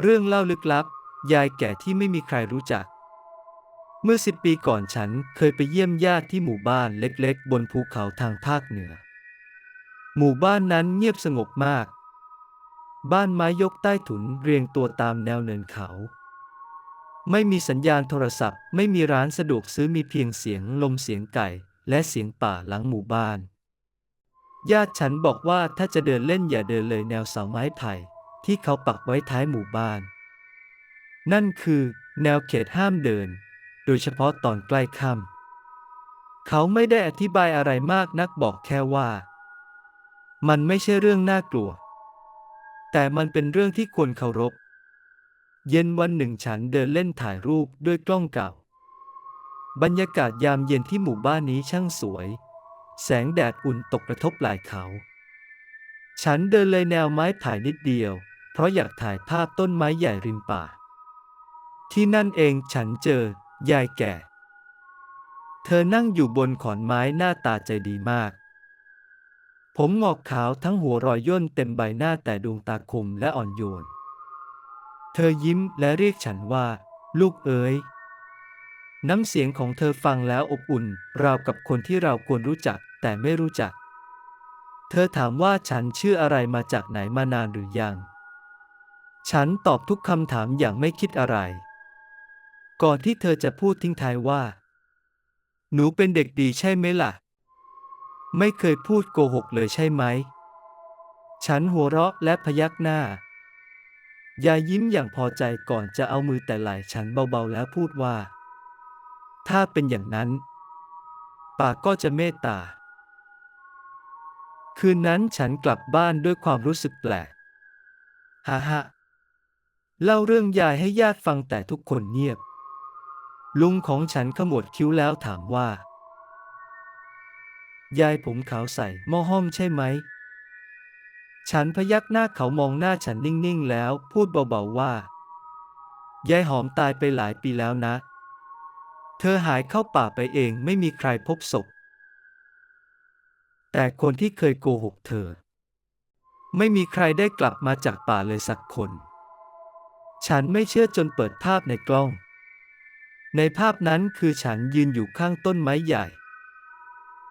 เรื่องเล่าลึกลับ ยายแก่ที่ไม่มีใครรู้จัก เมื่อสิบปีก่อนฉันเคยไปเยี่ยมญาติที่หมู่บ้านเล็กๆ บนภูเขาทางภาคเหนือ หมู่บ้านนั้นเงียบสงบมาก บ้านไม้ยกใต้ถุนเรียงตัวตามแนวเนินเขา ไม่มีสัญญาณโทรศัพท์ ไม่มีร้านสะดวกซื้อมีเพียงเสียงลมเสียงไก่ และเสียงป่าหลังหมู่บ้าน ญาติฉันบอกว่าถ้าจะเดินเล่นอย่าเดินเลยแนวเสาไม้ไผ่ ที่เขาปักไว้ท้ายหมู่บ้าน นั่นคือแนวเขตห้ามเดิน โดยเฉพาะตอนใกล้ค่ำเขาไม่ได้อธิบายอะไรมากนักบอกแค่ว่า มันไม่ใช่เรื่องน่ากลัว แต่มันเป็นเรื่องที่ควรเคารพ เย็นวันหนึ่งฉันเดินเล่นถ่ายรูปด้วยกล้องเก่า บรรยากาศยามเย็นที่หมู่บ้านนี้ช่างสวย แสงแดดอุ่นตกกระทบไหล่เขา ฉันเดินเลยแนวไม้ไผ่นิดเดียว เพราะอยากถ่ายภาพต้นไม้ใหญ่ริมป่า ที่นั่นเองฉันเจอยายแก่ เธอนั่งอยู่บนขอนไม้หน้าตาใจดีมาก ผมงอกขาวทั้งหัวรอยย่นเต็มใบหน้าแต่ดวงตาคมและอ่อนโยน เธอยิ้มและเรียกฉันว่า ลูกเอ๋ยน้ำเสียงของเธอฟังแล้วอบอุ่น ราวกับคนที่เราควรรู้จักแต่ไม่รู้จัก เธอถามว่าฉันชื่ออะไรมาจากไหนมานานหรือยัง ฉันตอบทุกคำถามอย่างไม่คิดอะไร ก่อนที่เธอจะพูดทิ้งท้ายว่า หนูเป็นเด็กดีใช่ไหมล่ะ ไม่เคยพูดโกหกเลยใช่ไหม ฉันหัวเราะและพยักหน้า ยายยิ้มอย่างพอใจก่อนจะเอามือแต่ไหล่ฉันเบาๆแล้วพูดว่า ถ้าเป็นอย่างนั้น ป่าก็จะเมตตา คืนนั้นฉันกลับบ้านด้วยความรู้สึกแปลกฮ่าฮ่า เล่าเรื่องยายให้ญาติฟังแต่ทุกคนเงียบ ลุงของฉันขมวดคิ้วแล้วถามว่า ยายผมขาวใส่หม้อห้อมใช่ไหม ฉันพยักหน้าเขามองหน้าฉันนิ่งๆแล้ว พูดเบาๆว่า ยายหอมตายไปหลายปีแล้วนะ เธอหายเข้าป่าไปเองไม่มีใครพบศพ แต่คนที่เคยโกหกเธอ ไม่มีใครได้กลับมาจากป่าเลยสักคน ฉันไม่เชื่อจนเปิดภาพในกล้อง ในภาพนั้นคือฉันยืนอยู่ข้างต้นไม้ใหญ่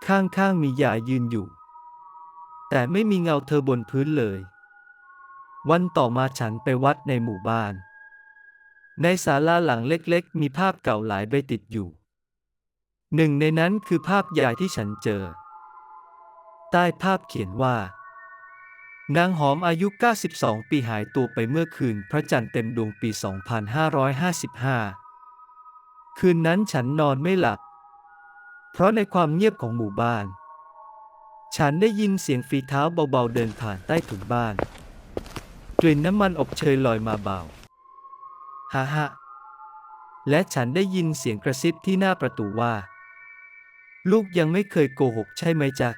ข้างๆมียายยืนอยู่ แต่ไม่มีเงาเธอบนพื้นเลย วันต่อมาฉันไปวัดในหมู่บ้าน ในศาลาหลังเล็กๆ มีภาพเก่าหลายใบติดอยู่ หนึ่งในนั้นคือภาพยายที่ฉันเจอ ใต้ภาพเขียนว่า นางหอมอายุ 92 ปีหายตัวไปเมื่อคืนพระจันทร์เต็มดวงปี 2555 คืนนั้นฉันนอนไม่หลับ เพราะในความเงียบของหมู่บ้าน ฉันได้ยินเสียงฝีเท้าเบาๆเดินผ่านใต้ถุนบ้าน กลิ่นน้ำมันอบเชยลอยมาเบา ฮ่าฮ่าและฉันได้ยินเสียงกระซิบที่หน้าประตูว่า ลูกยังไม่เคยโกหกใช่ไหมจ๊ะ